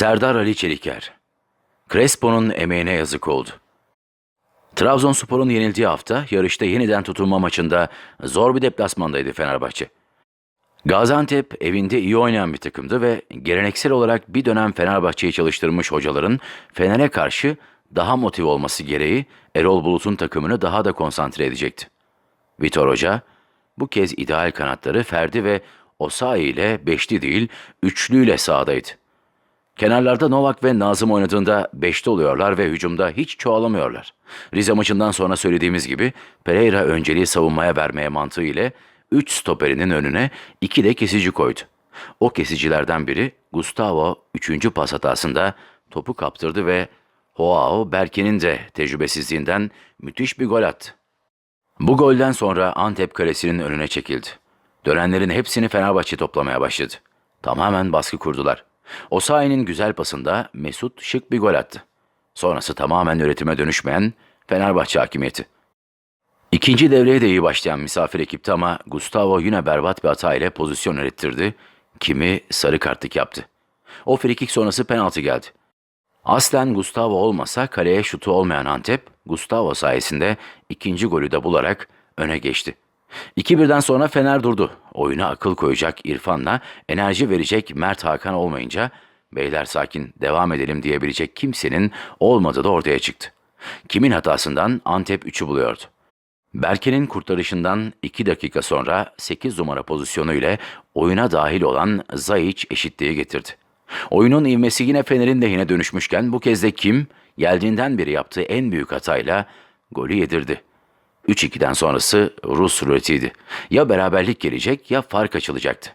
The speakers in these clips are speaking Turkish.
Serdar Ali Çeliker Crespo'nun emeğine yazık oldu. Trabzonspor'un yenildiği hafta yarışta yeniden tutulma maçında zor bir deplasmandaydı Fenerbahçe. Gaziantep evinde iyi oynayan bir takımdı ve geleneksel olarak bir dönem Fenerbahçe'yi çalıştırmış hocaların Fener'e karşı daha motive olması gereği Erol Bulut'un takımını daha da konsantre edecekti. Vitor Hoca bu kez ideal kanatları Ferdi ve Osayi ile beşli değil üçlüyle sahadaydı. Kenarlarda Novak ve Nazım oynadığında beşte oluyorlar ve hücumda hiç çoğalamıyorlar. Rize maçından sonra söylediğimiz gibi Pereira önceliği savunmaya vermeye mantığı ile 3 stoperinin önüne 2 de kesici koydu. O kesicilerden biri Gustavo 3. pas hatasında topu kaptırdı ve Joao Berke'nin de tecrübesizliğinden müthiş bir gol attı. Bu golden sonra Antep kalesinin önüne çekildi. Dönenlerin hepsini Fenerbahçe toplamaya başladı. Tamamen baskı kurdular. Osayi'nin güzel pasında Mesut şık bir gol attı. Sonrası tamamen üretime dönüşmeyen Fenerbahçe hakimiyeti. İkinci devreye de iyi başlayan misafir ekipti ama Gustavo yine berbat bir hata ile pozisyon ürettirdi. Kimi sarı kartlık yaptı. O frikik sonrası penaltı geldi. Aslen Gustavo olmasa kaleye şutu olmayan Antep, Gustavo sayesinde ikinci golü de bularak öne geçti. 2-1'den sonra Fener durdu. Oyuna akıl koyacak İrfan'la enerji verecek Mert Hakan olmayınca beyler sakin devam edelim diyebilecek kimsenin olmadığı da ortaya çıktı. Kimin hatasından Antep 3'ü buluyordu. Berke'nin kurtarışından 2 dakika sonra 8 numara pozisyonu ile oyuna dahil olan Zayiç eşitliği getirdi. Oyunun ivmesi yine Fener'in lehine dönüşmüşken bu kez de kim geldiğinden beri yaptığı en büyük hatayla golü yedirdi. 3-2'den sonrası Rus ruletiydi. Ya beraberlik gelecek ya fark açılacaktı.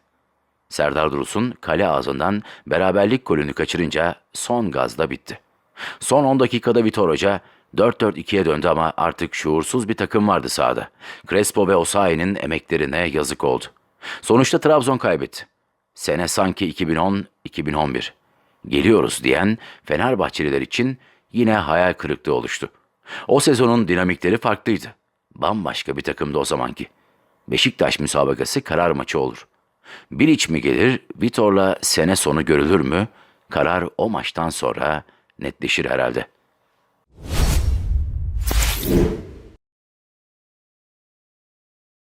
Serdar Durus'un kale ağzından beraberlik golünü kaçırınca son gazla bitti. Son 10 dakikada Vitor Hoca 4-4-2'ye döndü ama artık şuursuz bir takım vardı sahada. Crespo ve Osayi'nin emeklerine yazık oldu. Sonuçta Trabzon kaybetti. Sene sanki 2010-2011. Geliyoruz diyen Fenerbahçeliler için yine hayal kırıklığı oluştu. O sezonun dinamikleri farklıydı. Bambaşka bir takımdı o zamanki. Beşiktaş müsabakası karar maçı olur. Bir iç mi gelir, Vitor'la sene sonu görülür mü? Karar o maçtan sonra netleşir herhalde.''